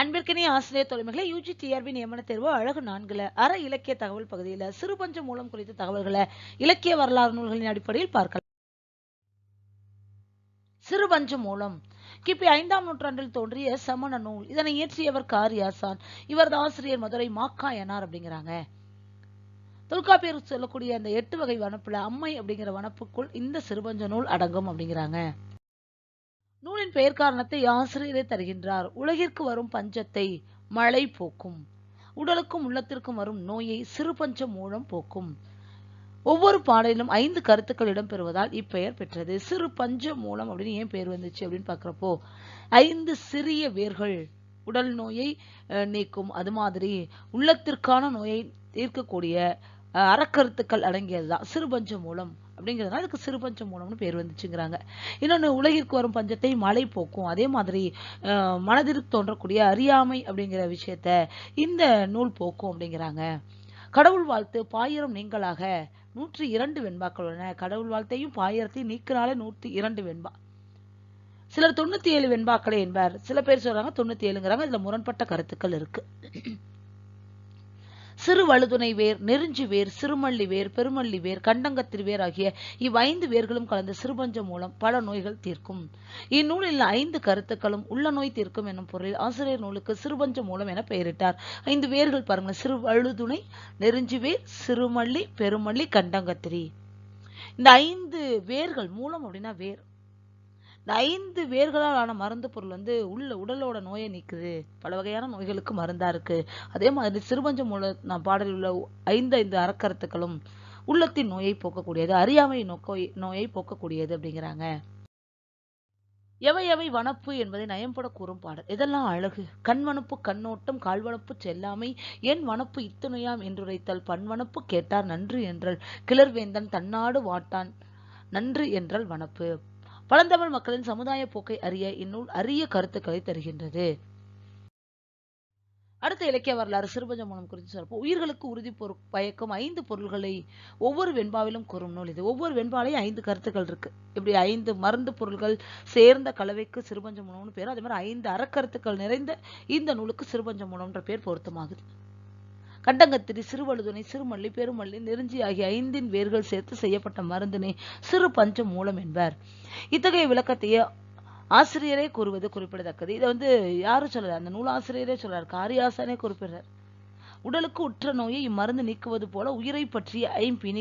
அன்பிற்கினிய ஆசிரியர் தொலைமைகளை UG TRP நியமன தேர்வு அழகு நான்குல அற இலக்கிய தகவல் பகுதியில் சிறுபஞ்ச மூலம் குறித்த தகவல்களை இலக்கிய வரலாறு நூல்களின் அடிப்படையில் பார்க்கலாம். சிறுபஞ்ச மூலம். கிபி ஐந்தாம் நூற்றாண்டில் தோன்றிய சமண நூல். இதனை இயற்றியவர் காரியாசான். இவரது ஆசிரியர் மதுரை மாக்காயனார் அப்படிங்கிறாங்க. தொல்காப்பியர் சொல்லக்கூடிய அந்த எட்டு வகை வனப்புல அம்மை அப்படிங்கிற வனப்புக்குள் இந்த சிறுபஞ்ச நூல் அடங்கும் அப்படிங்கிறாங்க. நூலின் பெயர் காரணத்தை ஆசிரியரே தருகின்றார். உலகிற்கு வரும் பஞ்சத்தை மழை போக்கும். உடலுக்கும் உள்ளத்திற்கும் வரும் நோயை சிறு பஞ்சம் மூலம் போக்கும். ஒவ்வொரு பாடலிலும் ஐந்து கருத்துக்கள் இடம்பெறுவதால் இப்பெயர் பெற்றது. சிறு பஞ்சம் மூலம் அப்படின்னு ஏன் பெயர் வந்துச்சு அப்படின்னு பாக்குறப்போ ஐந்து சிறிய வேர்கள் உடல் நோயை அஹ், நீக்கும். அது மாதிரி உள்ளத்திற்கான நோயை தீர்க்கக்கூடிய அஹ், அறக்கருத்துக்கள் அடங்கியதுதான். சிறுபஞ்ச மூலம். அப்படிங்கிறதுனால அதுக்கு சிறுபஞ்ச மூலம்னு பேர் வந்துச்சுங்கிறாங்க. இன்னொன்று உலகிற்கு வரும் பஞ்சத்தை மழை போக்கும். அதே மாதிரி மனதிற்கு தோன்றக்கூடிய அறியாமை அப்படிங்கிற விஷயத்த இந்த நூல் போக்கும் அப்படிங்கிறாங்க. கடவுள் வாழ்த்து பாயிரம் நீங்களாக நூற்றி இரண்டு வெண்பாக்கள் உள்ளன. கடவுள் வாழ்த்தையும் பாயிரத்தையும் நீக்கினாலே நூற்றி இரண்டு வெண்பா. சிலர் தொண்ணூத்தி ஏழு வெண்பாக்களே என்பார். சில பேர் சொல்றாங்க தொண்ணூத்தி ஏழுங்கிறாங்க. இதுல முரண்பட்ட கருத்துக்கள் இருக்கு. சிறு வழுதுணை வேர் நெருஞ்சி வேர் சிறுமல்லி வேர் பெருமல்லி வேர் கண்டங்கத்திரி வேர் ஆகிய இவ்வைந்து வேர்களும் கலந்த சிறுபஞ்சம் மூலம் பல நோய்கள் தீர்க்கும். இந்நூலில் ஐந்து கருத்துக்களும் உள்ள நோய் தீர்க்கும் எனும் பொருளில் ஆசிரியர் நூலுக்கு சிறுபஞ்சம் மூலம் என பெயரிட்டார். ஐந்து வேர்கள் பாருங்க சிறு வழுதுணை நெருஞ்சி வேர் சிறுமல்லி பெருமல்லி கண்டங்கத்திரி. இந்த ஐந்து வேர்கள் மூலம் அப்படின்னா வேர் இந்த ஐந்து வேர்களால் ஆன மருந்து பொருள் வந்து உள்ள உடலோட நோயை நீக்குது. பல வகையான நோய்களுக்கு மருந்தா இருக்கு. அதே மாதிரி சிறுபஞ்ச மூல நான் பாடலில் உள்ள ஐந்து ஐந்து அறக்கருத்துக்களும் உள்ளத்தின் நோயை போக்கக்கூடியது அறியாமை நோக்கோய் நோயை போக்கக்கூடியது அப்படிங்கிறாங்க. எவை எவை வனப்பு என்பதை நயம்பட கூறும் பாடல். இதெல்லாம் அழகு. கண்வனப்பு கண்ணோட்டம் கால்வனப்பு செல்லாமை என் வனப்பு இத்துணையாம் என்றுரைத்தல் பன்வனப்பு கேட்டார் நன்று என்றல். கிளர்வேந்தன் தன்னாடு வாட்டான் நன்று என்றல் வனப்பு. பழந்தமிழ் மக்களின் சமுதாய போக்கை அறிய இந்நூல் அரிய கருத்துக்களை தருகின்றது. அடுத்த இலக்கிய வரலாறு சிறுபஞ்ச மூலம் குறித்து சொல்றப்போ உயிர்களுக்கு உறுதி பொரு பயக்கும் ஐந்து பொருள்களை ஒவ்வொரு வெண்பாவிலும் கூறும் நூல் இது. ஒவ்வொரு வெண்பாலையும் ஐந்து கருத்துக்கள் இருக்கு. இப்படி ஐந்து மருந்து பொருள்கள் சேர்ந்த கலவைக்கு சிறுபஞ்ச மூலம்னு பேர். அதே மாதிரி ஐந்து அறக்கருத்துக்கள் நிறைந்த இந்த நூலுக்கு சிறுபஞ்ச மூலம்ன்ற பேர் பொருத்தமாகுது. கண்டங்கத்திரி சிறுவழுதுணை சிறுமல்லி பெருமல்லி நெருஞ்சி ஆகிய ஐந்தின் வேர்கள் சேர்த்து செய்யப்பட்ட மருந்தினை சிறு பஞ்ச மூலம் என்பார். இத்தகைய விளக்கத்தையே ஆசிரியரே கூறுவது குறிப்பிடத்தக்கது. இதை வந்து யாரு சொல்லல அந்த நூலாசிரியரே சொல்றார். காரியாசனே குறிப்பிடுறார். உடலுக்கு உற்ற நோயை இம்மருந்து நீக்குவது போல உயிரை பற்றிய ஐம்பினி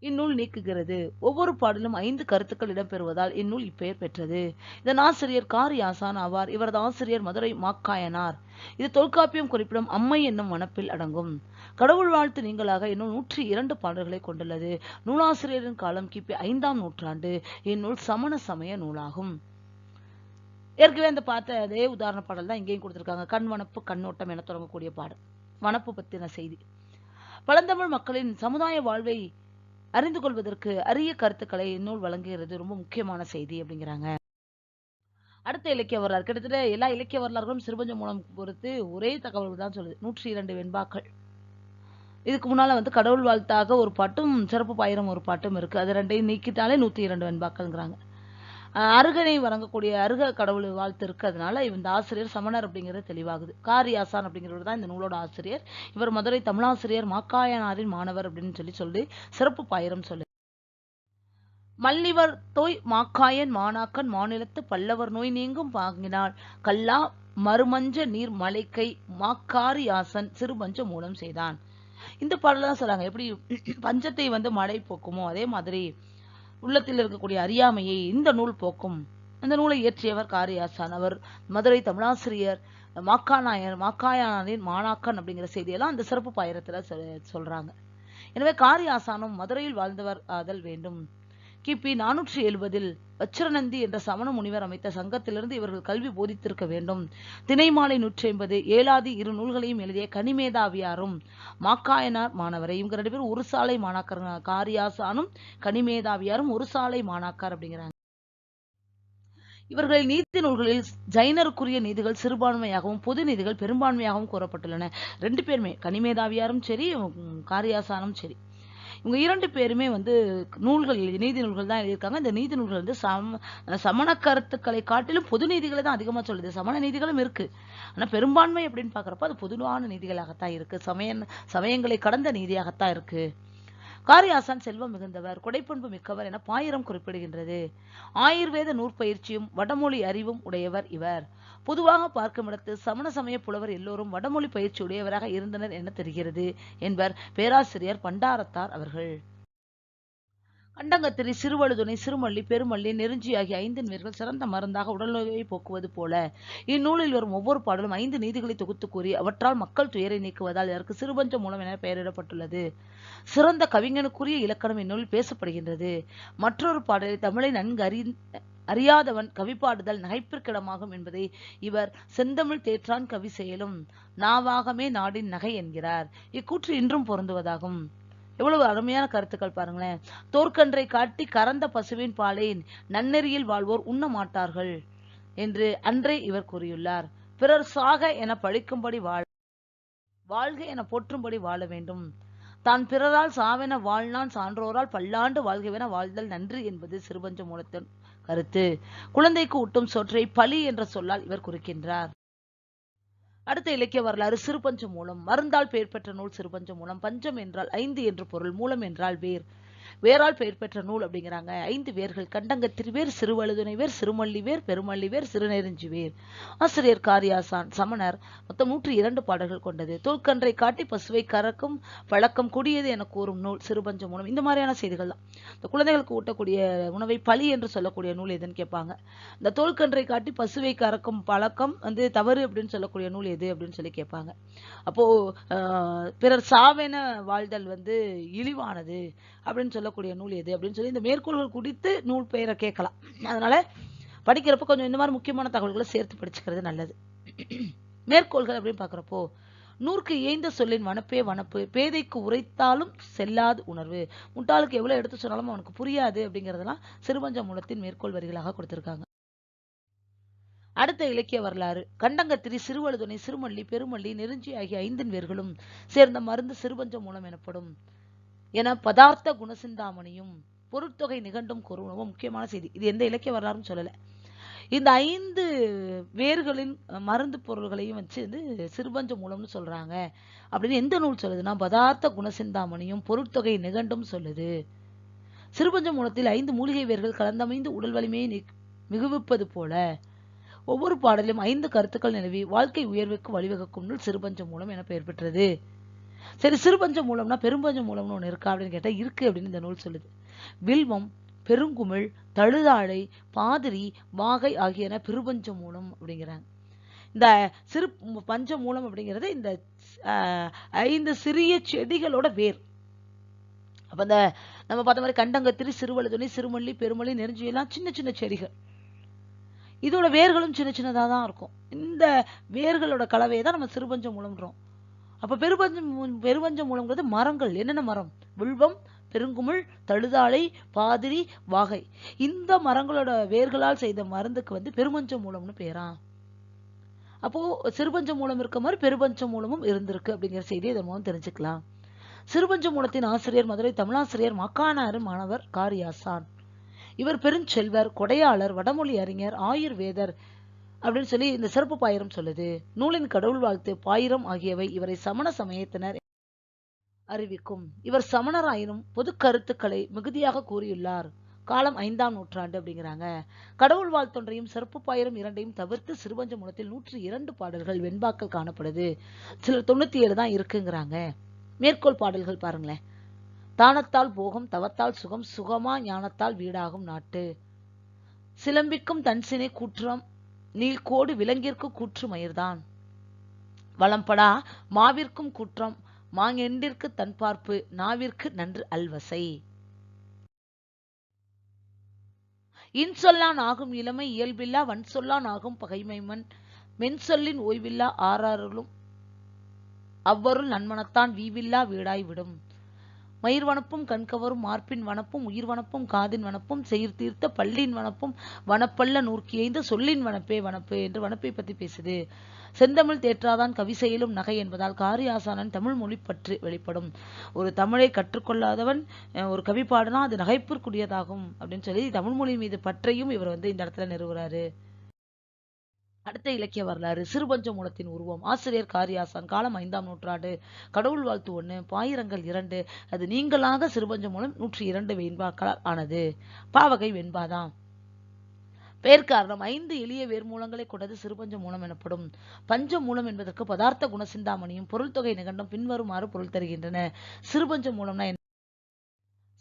இந்நூல் நீக்குகிறது. ஒவ்வொரு பாடலும் ஐந்து கருத்துக்கள் இடம்பெறுவதால் இந்நூல் இப்பெயர் பெற்றது. இதன் ஆசிரியர் காரியாசான் ஆவார் இவரது ஆசிரியர் மதுரை மாக்காயனார். இது தொல்காப்பியம் குறிப்பிடும் அம்மை என்னும் வனப்பில் அடங்கும். கடவுள் வாழ்த்து நீங்களாக இன்னும் நூற்றி இரண்டு பாடல்களை கொண்டுள்ளது. நூலாசிரியரின் காலம் கிபி ஐந்தாம் நூற்றாண்டு. இந்நூல் சமண சமய நூலாகும். ஏற்கனவே அந்த பார்த்த அதே உதாரண பாடல் தான் இங்கேயும் கொடுத்திருக்காங்க. கண் வனப்பு கண்ணோட்டம் என தொடங்கக்கூடிய பாடல். வனப்பு பத்தின செய்தி. பழந்தமிழ் மக்களின் சமுதாய வாழ்வை அறிந்து கொள்வதற்கு அரிய கருத்துக்களை இந்நூல் வழங்குகிறது. ரொம்ப முக்கியமான செய்தி அப்படிங்கிறாங்க. அடுத்த இலக்கிய வரலாறு. கிட்டத்தட்ட எல்லா இலக்கிய வரலாறுகளும் சிறுபஞ்சம் மூலம் பொறுத்து ஒரே தகவல் தான் சொல்லுது. நூற்றி இரண்டு வெண்பாக்கள். இதுக்கு முன்னால் வந்து கடவுள் வாழ்த்தாக ஒரு பாட்டும் சிறப்பு பாயிரம் ஒரு பாட்டும் இருக்குது அது ரெண்டையும் நீக்கிட்டாலே நூற்றி இரண்டு வெண்பாக்கள்ங்கிறாங்க. அருகனை வழங்கக்கூடிய அருக கடவுள் வாழ்த்து இருக்கிறதுனால இந்த ஆசிரியர் சமணர் அப்படிங்கிறது தெளிவாகுது. காரியாசான் அப்படிங்கிறவர் தான் இந்த நூலோட ஆசிரியர். இவர் மதுரை தமிழாசிரியர் மாக்காயனாரின் மாணவர் அப்படின்னு சொல்லி சொல்லி சிறப்பு பாயிரம் சொல்லு மல்லிவர் தோய் மாக்காயன் மாணாக்கன் மாநிலத்து பல்லவர் நோய் நீங்கும் பாங்கினால் கல்லா மறுமஞ்ச நீர் மலைக்கை மாக்காரியாசன் சிறுபஞ்ச மூலம் செய்தான். இந்த பாடலாம் சொல்றாங்க. எப்படி பஞ்சத்தை வந்து மழை போக்குமோ அதே மாதிரி உள்ளத்தில் இருக்கக்கூடிய அறியாமையை இந்த நூல் போக்கும். இந்த நூலை இயற்றியவர் காரியாசான். அவர் மதுரை தமிழாசிரியர் மாக்காநாயர் மாக்காயானின் மாணாக்கன் அப்படிங்கிற செய்தியெல்லாம் அந்த சிறப்பு பாயிரத்துல சொல்றாங்க. எனவே காரியாசானும் மதுரையில் வாழ்ந்தவர் ஆதல் வேண்டும். கிபி நானூற்றி எழுபதில் வச்சிரநந்தி என்ற சமண முனிவர் அமைத்த சங்கத்திலிருந்து இவர்கள் கல்வி போதித்திருக்க வேண்டும். திணைமாலை நூற்றி ஐம்பது ஏழாதி இரு நூல்களையும் எழுதிய கனிமேதாவியாரும் மாக்காயனார் மாணவரை இவங்க ரெண்டு பேரும் ஒரு சாலை மாணாக்கர் காரியாசானும் கனிமேதாவியாரும் ஒரு சாலை மாணாக்கர் அப்படிங்கிறாங்க. இவர்களின் நீதி நூல்களில் ஜைனருக்குரிய நீதிகள் சிறுபான்மையாகவும் பொது நீதிகள் பெரும்பான்மையாகவும் கூறப்பட்டுள்ளன. ரெண்டு பேருமே கனிமேதாவியாரும் சரி உம், காரியாசானும் சரி. இவங்க இரண்டு பேருமே வந்து நூல்கள் எழுதி நீதி நூல்கள் தான் எழுதியிருக்காங்க. இந்த நீதி நூல்கள் வந்து சம சமண கருத்துக்களை காட்டிலும் பொது நீதிகளை தான் அதிகமா சொல்லுது. சமண நீதிகளும் இருக்கு. ஆனா பெரும்பான்மை அப்படின்னு பாக்குறப்ப அது பொதுவான நீதிகளாகத்தான் இருக்கு. சமய சமயங்களை கடந்த நீதியாகத்தான் இருக்கு. காரியாசான் செல்வம் மிகுந்தவர் கொடைப்பண்பு மிக்கவர் என பாயிரம் குறிப்பிடுகின்றது. ஆயுர்வேத நூற்பயிற்சியும் வடமொழி அறிவும் உடையவர் இவர். பொதுவாக பார்க்குமிடத்து சமண சமய புலவர் எல்லோரும் வடமொழி பயிற்சி உடையவராக இருந்தனர் என தெரிகிறது என்பர் பேராசிரியர் பண்டாரத்தார் அவர்கள். கண்டங்கத்திரி சிறுவழுதுணை சிறுமல்லி பெருமல்லி நெருஞ்சி ஆகிய ஐந்து வேர்கள் சிறந்த மருந்தாக உடல்நோயை போக்குவது போல. இந்நூலில் வரும் ஒவ்வொரு பாடலும் ஐந்து நீதிகளை தொகுத்து கூறி அவற்றால் மக்கள் துயரை நீக்குவதால் இதற்கு சிறுபஞ்ச மூலம் என பெயரிடப்பட்டுள்ளது. சிறந்த கவிஞனுக்குரிய இலக்கணம் இந்நூலில் பேசப்படுகின்றது. மற்றொரு பாடலை தமிழை நன்கு அறி அறியாதவன் கவி பாடுதல் நகைப்பிற்கிடமாகும் என்பதை இவர் செந்தமிழ் தேற்றான் கவி செயலும் நாவாகமே நாடின் நகை என்கிறார். இக்கூற்று இன்றும் பொருந்துவதாகும். எவ்வளவு அருமையான கருத்துக்கள் பாருங்களேன். தோற்கன்றை காட்டி கறந்த பசுவின் பாலை நன்னெறியில் வாழ்வோர் உண்ண மாட்டார்கள் என்று அன்றே இவர் கூறியுள்ளார். பிறர் சாக என பழிக்கும்படி வாழ வாழ்க என போற்றும்படி வாழ வேண்டும். தான் பிறரால் சாவென வாழ்நான் சான்றோரால் பல்லாண்டு வாழ்கவென வாழ்தல் நன்று என்பது சிறுபஞ்ச மூலத்தின் கருத்து. குழந்தைக்கு ஊட்டும் சொற்றை பலி என்ற சொல்லால் இவர் குறிக்கின்றார். அடுத்த இலக்கிய வரலாறு சிறுபஞ்ச மூலம் மருந்தால் பெயர் பெற்ற நூல் சிறுபஞ்ச மூலம் பஞ்சம் என்றால் ஐந்து என்று பொருள் மூலம் என்றால் வேர். வேரால் பெயர் பெற்ற நூல் அப்படிங்கிறாங்க. ஐந்து வேர்கள் கண்டங்க திருவேர் சிறுவழுதுணை வேர் சிறுமல்லி வேர் பெருமல்லி வேர் சிறுநெருஞ்சி வேர். ஆசிரியர் காரியாசான் சமணர் மொத்தம் நூற்றி இரண்டு பாடல்கள் கொண்டது. தோல்கன்றை காட்டி பசுவை கறக்கும் பழக்கம் கூடியது என கூறும் நூல் சிறுபஞ்ச மூலம். இந்த மாதிரியான செய்திகள் தான். இந்த குழந்தைகளுக்கு ஊட்டக்கூடிய உணவை பலி என்று சொல்லக்கூடிய நூல் எதுன்னு கேட்பாங்க. இந்த தோல்கன்றை காட்டி பசுவை கறக்கும் பழக்கம் வந்து தவறு அப்படின்னு சொல்லக்கூடிய நூல் எது அப்படின்னு சொல்லி கேட்பாங்க. அப்போ ஆஹ், பிறர் சாவென வாழ்தல் வந்து இழிவானது அப்படின்னு சொல்லக்கூடிய நூல் எது அப்படின்னு சொல்லி இந்த மேற்கோள்கள் குறித்து நூல் பெயரை கேட்கலாம். அதனால படிக்கிறப்ப கொஞ்சம் இந்த மாதிரி முக்கியமான தகவல்களை சேர்த்து படிச்சுக்கிறது நல்லது. மேற்கோள்கள் அப்படின்னு பார்க்குறப்போ நூற்கு ஏய்ந்த சொல்லின் வனப்பே வனப்பு பேதைக்கு உரைத்தாலும் செல்லாது உணர்வு. முட்டாளுக்கு எவ்வளவு எடுத்து சொன்னாலும் அவனுக்கு புரியாது அப்படிங்கறதெல்லாம் சிறுபஞ்ச மூலத்தின் மேற்கோள் வரிகளாக கொடுத்திருக்காங்க. அடுத்த இலக்கிய வரலாறு. கண்டங்கத்திரி சிறுவழுதுணை சிறுமல்லி பெருமல்லி நெருஞ்சி ஆகிய ஐந்தின் வேர்களும் சேர்ந்த மருந்து சிறுபஞ்ச மூலம் எனப்படும். என பதார்த்த குணசிந்தாமணியும் பொருட்தொகை நிகண்டும் கூறுவதும் முக்கியமான செய்தி. இது எந்த இலக்கிய வரலாறும் சொல்லலை. இந்த ஐந்து வேர்களின் மருந்து பொருள்களையும் வச்சு வந்து சிறுபஞ்ச மூலம்னு சொல்றாங்க. அப்படின்னு எந்த நூல் சொல்லுதுன்னா பதார்த்த குணசிந்தாமணியும் பொருட்தொகை நிகண்டும் சொல்லுது. சிறுபஞ்ச மூலத்தில் ஐந்து மூலிகை வேர்கள் கலந்தமைந்து உடல் வலிமையை மிகுவிப்பது போல. ஒவ்வொரு பாடலிலும் ஐந்து கருத்துக்கள் நிலவி வாழ்க்கை உயர்வுக்கு வழிவகுக்கும் நூல் சிறுபஞ்ச மூலம் என பெயர் பெற்றது. சரி சிறுபஞ்ச மூலம்னா பெரும்பஞ்ச மூலம்னு ஒண்ணு இருக்கா அப்படின்னு கேட்டா இருக்கு அப்படின்னு இந்த நூல் சொல்லுது. வில்வம் பெருங்குமிழ் தழுதாழை பாதிரி வாகை ஆகியன பெருபஞ்ச மூலம் அப்படிங்கிறாங்க. இந்த சிறு பஞ்ச மூலம் அப்படிங்கிறது இந்த ஆஹ், ஐந்து சிறிய செடிகளோட வேர். அப்ப இந்த நம்ம பார்த்த மாதிரி கண்டங்கத்திரி சிறுவழுதுணி சிறுமல்லி பெருமல்லி நெருஞ்சி எல்லாம் சின்ன சின்ன செடிகள். இதோட வேர்களும் சின்ன சின்னதாக தான் இருக்கும். இந்த வேர்களோட கலவையை தான் நம்ம சிறுபஞ்ச மூலம்ன்றோம். அப்ப பெருபஞ்சம் பெருவஞ்சம் மூலம்ங்கிறது மரங்கள். என்னென்ன மரம்? வில்வம் பெருங்குமிழ் தழுதாழை பாதிரி வாகை. இந்த மரங்களோட வேர்களால் செய்த மருந்துக்கு வந்து பெருபஞ்ச மூலம்னு பேரா. அப்போ சிறுபஞ்சம் மூலம் இருக்க மாதிரி பெருபஞ்சம் மூலமும் இருந்திருக்கு அப்படிங்கிற செய்தியை இதன் மூலம் தெரிஞ்சுக்கலாம். சிறுபஞ்ச மூலத்தின் ஆசிரியர் மதுரை தமிழாசிரியர் மக்கானாறு மாணவர் காரியாசான். இவர் பெருஞ்செல்வர் கொடையாளர் வடமொழி அறிஞர் ஆயுர்வேதர் அப்படின்னு சொல்லி இந்த சிறப்பு பாயிரம் சொல்லுது. நூலின் கடவுள் வாழ்த்து பாயிரம் ஆகியவை இவரை சமண சமயத்தினர் அறிவிக்கும். இவர் சமணராயினும் பொது கருத்துக்களை மிகுதியாக கூறியுள்ளார். காலம் ஐந்தாம் நூற்றாண்டு அப்படிங்கிறாங்க. கடவுள் வாழ்த்தொன்றையும் சிறப்பு பாயிரம் இரண்டையும் தவிர்த்து சிறுபஞ்ச மூலத்தில் நூற்றி இரண்டு பாடல்கள் வெண்பாக்கள் காணப்படுது. சிலர் தொண்ணூத்தி ஏழு தான் இருக்குங்கிறாங்க. மேற்கோள் பாடல்கள் பாருங்களேன். தானத்தால் போகம் தவத்தால் சுகம் சுகமா ஞானத்தால் வீடாகும் நாட்டு. சிலம்பிக்கும் தன்சினை கூற்றம் நீள்கோடு விலங்கிற்கு கூற்று மயிர்தான். வளம்படா மாவிற்கும் குற்றம் மாங்கெண்டிற்கு தன்பார்ப்பு நாவிற்கு நன்று அல்வசை. இன்சொல்லான் ஆகும் இளமை இயல்பில்லா வன் சொல்லான் ஆகும் பகைமைமன். மென்சொல்லின் ஓய்வில்லா ஆறாருளும் அவ்வருள் நன்மனத்தான் வீவில்லா வீடாய் விடும். மயிர் வனப்பும் கண்கவரும் மார்பின் வனப்பும் உயிர் வனப்பும் காதின் வனப்பும் செயிர் தீர்த்த பள்ளியின் வனப்பும் வனப்பல்ல நூற்கியைந்த சொல்லின் வனப்பே வனப்பு என்று வனப்பை பத்தி பேசுது. செந்தமிழ் தேற்றாதான் கவி செயலும் நகை என்பதால் காரியாசானன் தமிழ் மொழி பற்றி வெளிப்படும். ஒரு தமிழை கற்றுக்கொள்ளாதவன் அஹ், ஒரு கவி பாடுனா அது நகைப்பிற்குரியதாகும் அப்படின்னு சொல்லி தமிழ் மொழி மீது பற்றையும் இவர் வந்து இந்த இடத்துல நிறுவுறாரு. அடுத்த இலக்கிய வரலாறு சிறுபஞ்ச மூலத்தின் உருவம் ஆசிரியர் காரியாசான் காலம் ஐந்தாம் நூற்றாண்டு கடவுள் வாழ்த்து ஒன்று பாயிரங்கள் இரண்டு அது நீங்களாக சிறுபஞ்ச மூலம் நூற்றி இரண்டு வெண்பாக்களால் ஆனது. பாவகை வெண்பாதான் பெயர் காரணம் ஐந்து எளிய வேர் மூலங்களை கொண்டது சிறுபஞ்ச மூலம் எனப்படும். பஞ்ச மூலம் என்பதற்கு பதார்த்த குணசிந்தாமணியும் பொருள் தொகை நிகண்டும் பின்வருமாறு பொருள் தருகின்றன. சிறுபஞ்ச மூலம்னா என்ன?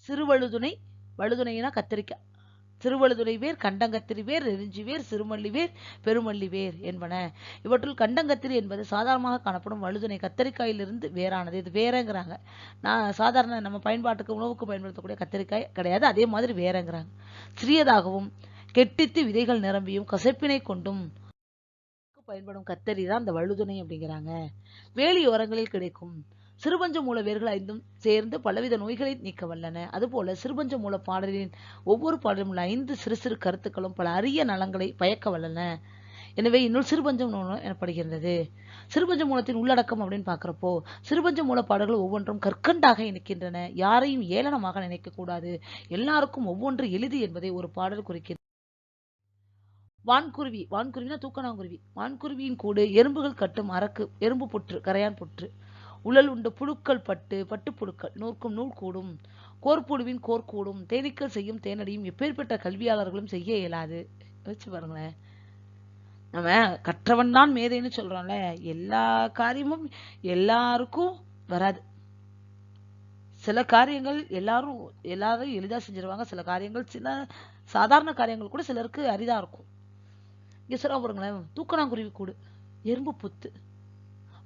சிறுவழுதுணை வழுதுணைனா கத்திரிக்காய் சிறுவழுதுணை வேர் கண்டங்கத்திரி வேர் நெருஞ்சி வேர் சிறுமல்லி வேர் பெருமல்லி வேர் என்பன. இவற்றுள் கண்டங்கத்திரி என்பது சாதாரணமாக காணப்படும் வழுதுணை கத்தரிக்காயிலிருந்து வேறானது. இது வேறங்கிறாங்க. நான் சாதாரண நம்ம பயன்பாட்டுக்கு உணவுக்கு பயன்படுத்தக்கூடிய கத்தரிக்காய் கிடையாது. அதே மாதிரி வேறங்கிறாங்க. சிறியதாகவும் கெட்டித்து விதைகள் நிரம்பியும் கசப்பினை கொண்டும் பயன்படும் கத்தரி தான் அந்த வழுதுணை அப்படிங்கிறாங்க. வேலியோரங்களில் கிடைக்கும். சிறுபஞ்ச மூல வேர்கள் ஐந்தும் சேர்ந்து பலவித நோய்களை நீக்க வல்லன. அதுபோல சிறுபஞ்ச மூல பாடலின் ஒவ்வொரு பாடலும் உள்ள ஐந்து சிறு சிறு கருத்துக்களும் பல அரிய நலங்களை பயக்க வல்லன. எனவே இன்னும் சிறுபஞ்சம் மூலம் எனப்படுகின்றது. சிறுபஞ்ச மூலத்தின் உள்ளடக்கம் அப்படின்னு பார்க்குறப்போ சிறுபஞ்ச மூல பாடல்கள் ஒவ்வொன்றும் கற்கண்டாக இணைக்கின்றன. யாரையும் ஏளனமாக நினைக்க கூடாது. எல்லாருக்கும் ஒவ்வொன்று எளிது என்பதை ஒரு பாடல் குறிக்கிறது வான்குருவி வான்குருவினா தூக்கணாங்குருவி. வான்குருவியின் கூடு எறும்புகள் கட்டும் அரக்கு எறும்பு புற்று கரையான் புற்று. உழல் உண்ட புழுக்கள் பட்டு பட்டு புழுக்கள் நூற்கும் நூல் கூடும். கோர்ப்புழுவின் கோர் கூடும். தேனீக்கள் செய்யும் தேனடியும் எப்பேற்பட்ட கல்வியாளர்களும் செய்ய இயலாது. யோசிச்சு பாருங்களேன். நம்ம கற்றவன் தான் மேதைன்னு சொல்றோம்ல எல்லா காரியமும் எல்லாருக்கும் வராது. சில காரியங்கள் எல்லாரும் எல்லாரும் எளிதா செஞ்சிருவாங்க. சில காரியங்கள் சில சாதாரண காரியங்கள் கூட சிலருக்கு அரிதா இருக்கும். இங்க சொல்ல பாருங்களேன் தூக்கணாங்குருவி கூடு எறும்பு புத்து.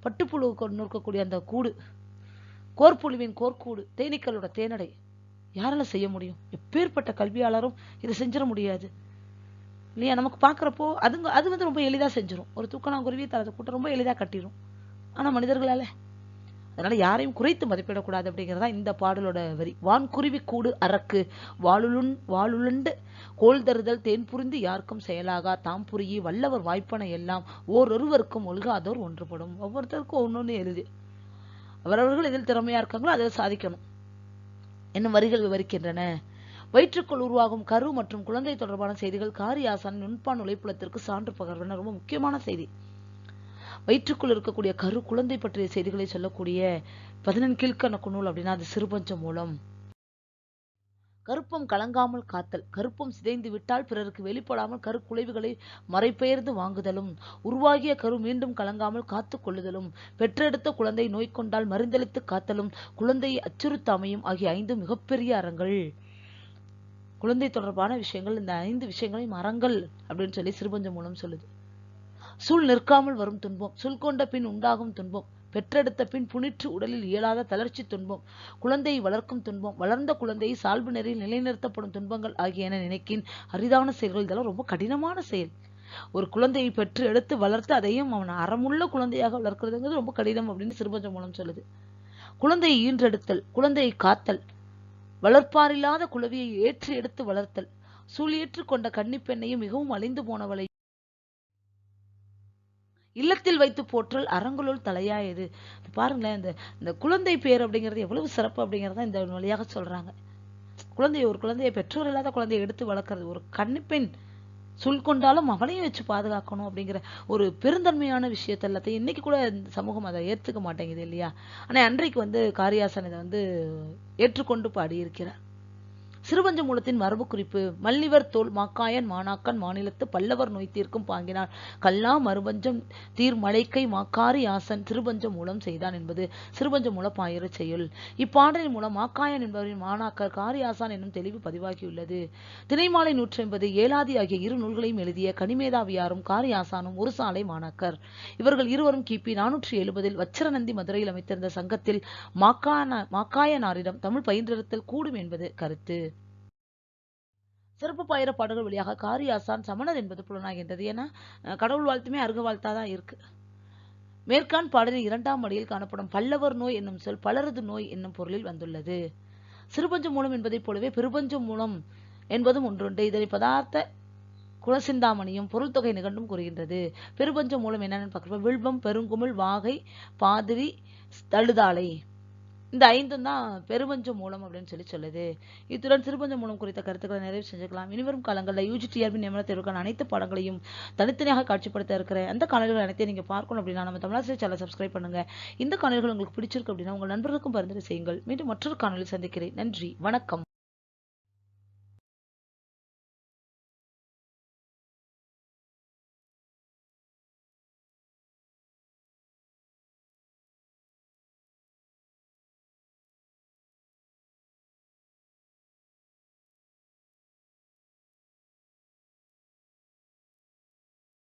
பட்டுப்புழு கொண்டு இருக்கக்கூடிய அந்த கூடு. கோர்ப்புழுவின் கோர்க்கூடு தேனீக்களோட தேனடை. யாரால செய்ய முடியும்? எப்பேற்பட்ட கல்வியாளரும் இதை செஞ்சிட முடியாது. இல்லையா? நமக்கு பார்க்குறப்போ அதுங்க அது வந்து ரொம்ப எளிதாக செஞ்சிடும் ஒரு தூக்கணாங்குருவி தனது கூட்டம் ரொம்ப எளிதாக கட்டிடும் ஆனால் மனிதர்களால் அதனால யாரையும் குறைத்து மதிப்பிடக்கூடாது அப்படிங்கிறதா இந்த பாடலோட வரி. வான்குருவி கூடு அரக்கு வாளுலுன் வாழுலுண்டு கோல் தருதல் தேன் புரிந்து யாருக்கும் செயலாகா? தாம் புரியி வல்லவர் வாய்ப்பன எல்லாம் ஓரொருவருக்கும் ஒழுகாதோர் ஒன்றுபடும். ஒவ்வொருத்தருக்கும் ஒன்னொன்னு எழுது. அவரவர்கள் எதில் திறமையா இருக்காங்களோ அதை சாதிக்கணும். என்னும் வரிகள் விவரிக்கின்றன? வயிற்றுக்குள் உருவாகும் கரு மற்றும் குழந்தை தொடர்பான செய்திகள் காரியாசன் நுண்பான் உழைப்புலத்திற்கு சான்று பகர்வன ரொம்ப முக்கியமான செய்தி. வயிற்றுக்குள் இருக்கக்கூடிய கரு குழந்தை பற்றிய செய்திகளை சொல்லக்கூடிய பதினெண் கீழ்கணக்கு நூல் அப்படின்னா அது சிறுபஞ்ச மூலம். கருப்பம் கலங்காமல் காத்தல். கருப்பம் சிதைந்து விட்டால் பிறருக்கு வெளிப்படாமல் கருக்குலைவுகளை மறைபெயர்ந்து வாங்குதலும் உருவாகிய கரு மீண்டும் கலங்காமல் காத்து கொள்ளுதலும் பெற்றெடுத்த குழந்தை நோய் கொண்டால் மருந்தளித்து காத்தலும் குழந்தையை அச்சுறுத்தாமையும் ஆகிய ஐந்து மிகப்பெரிய அறங்கள். குழந்தை தொடர்பான விஷயங்கள் இந்த ஐந்து விஷயங்களையும் அறங்கள் அப்படின்னு சொல்லி சிறுபஞ்ச மூலம் சொல்லுது. சூழ் நிற்காமல் வரும் துன்பம். சுல் கொண்ட பின் உண்டாகும் துன்பம். பெற்றெடுத்த பின் புனிற்று உடலில் இயலாத தளர்ச்சி துன்பம். குழந்தையை வளர்க்கும் துன்பம். வளர்ந்த குழந்தையை சால்பு நெறியில் நிலைநிறுத்தப்படும் துன்பங்கள் ஆகியன நினைக்கின் அரிதான செயல்கள். இதெல்லாம் ரொம்ப கடினமான செயல். ஒரு குழந்தையை பெற்று எடுத்து வளர்த்து அதையும் அவன் அறமுள்ள குழந்தையாக வளர்க்கிறதுங்கிறது ரொம்ப கடினம் அப்படின்னு சிறுபஞ்சம் மூலம் சொல்லுது. குழந்தையை ஈன்றெடுத்தல் குழந்தையை காத்தல் வளர்ப்பாரில்லாத குழவியை ஏற்றி எடுத்து வளர்த்தல் சூழியேற்று கொண்ட கன்னிப்பெண்ணையும் மிகவும் அழிந்து போனவளை இல்லத்தில் வைத்து போற்றல் அறங்களுள் தலையாயது. பாருங்களேன் இந்த இந்த குழந்தை பேர் அப்படிங்கிறது எவ்வளவு சிறப்பு அப்படிங்கிறத இந்த வழியாக சொல்றாங்க. குழந்தைய ஒரு குழந்தைய பெற்றோர் இல்லாத குழந்தையை எடுத்து வளர்க்கறது ஒரு கன்னிப்பெண் சொல் கொண்டாலும் அவனையும் வச்சு பாதுகாக்கணும் அப்படிங்கிற ஒரு பெருந்தன்மையான விஷயத்த எல்லாத்தையும் இன்னைக்கு கூட இந்த சமூகம் அதை ஏற்றுக்க மாட்டேங்குது இல்லையா? ஆனால் அன்றைக்கு வந்து காரியாசன் இதை வந்து ஏற்றுக்கொண்டு பாடியிருக்கிறார். சிறுபஞ்ச மூலத்தின் மரபு குறிப்பு. மல்லிவர் தோல் மாக்காயன் மாணாக்கன் மாநிலத்து பல்லவர் நோய் தீர்க்கும் பாங்கினார். கல்லா மறுபஞ்சம் தீர் மலைக்கை மாக்காரி ஆசன் சிறுபஞ்ச மூலம் செய்தான் என்பது சிறுபஞ்ச மூல பாயிர செயல். இப்பாடலின் மூலம் மாக்காயன் என்பவரின் மாணாக்கர் காரியாசான் என்னும் தெளிவு பதிவாகியுள்ளது. திணைமாலை நூற்றி ஐம்பது ஏலாதி ஆகிய இரு நூல்களையும் எழுதிய கனிமேதாவியாரும் காரியாசானும் ஒரு சாலை மாணாக்கர். இவர்கள் இருவரும் கிபி நானூற்றி எழுபதில் வச்சிரநந்தி மதுரையில் அமைத்திருந்த சங்கத்தில் மாக்கான மாக்காயனாரிடம் தமிழ் பயின்றிருத்தல் கூடும் என்பது கருத்து. சிறப்பு பயிர பாடல்கள் வழியாக காரி ஆசான் சமணர் என்பது புலனாகின்றது ஏன்னா கடவுள் வாழ்த்துமே அருக வாழ்த்தா தான் இருக்கு. மேற்கான் பாடலின் இரண்டாம் அடியில் காணப்படும் பல்லவர் நோய் என்னும் சொல் பலரது நோய் என்னும் பொருளில் வந்துள்ளது. சிறுபஞ்ச மூலம் என்பதைப் போலவே பெருபஞ்ச மூலம் என்பதும் ஒன்றுண்டு இதனை பதார்த்த குலசிந்தாமணியும் பொருள் தொகை நிகண்டும் கூறுகின்றது. பெருபஞ்ச மூலம் என்னென்னு பார்க்குறப்ப வில்பம் பெருங்குமிழ் வாகை பாதிரி தழுதாலை. இந்த ஐந்தும் தான் பெருபஞ்ச மூலம் அப்படின்னு சொல்லி சொல்லுது. இத்துடன் சிறுபஞ்ச மூலம் குறித்த கருத்துக்களை நிறைவு செஞ்சுக்கலாம். இனிவரும் காலங்களில் யூஜி டிஆர்பி நியமன தேர்வுக்கான அனைத்து பாடங்களையும் தனித்தனியாக காட்சிப்படுத்த இருக்கிற அந்த காணொலிகள் அனைத்தையும் நீங்க பார்க்கணும் அப்படின்னா நம்ம தமிழாசிரியர் சேனல் சப்ஸ்கிரைப் பண்ணுங்க. இந்த காணொலிகள் உங்களுக்கு பிடிச்சிருக்கு அப்படின்னா உங்கள் நண்பர்களுக்கும் பரிந்துரை செய்யுங்கள். மீண்டும் மற்றொரு காணொலி சந்திக்கிறேன். நன்றி. வணக்கம்.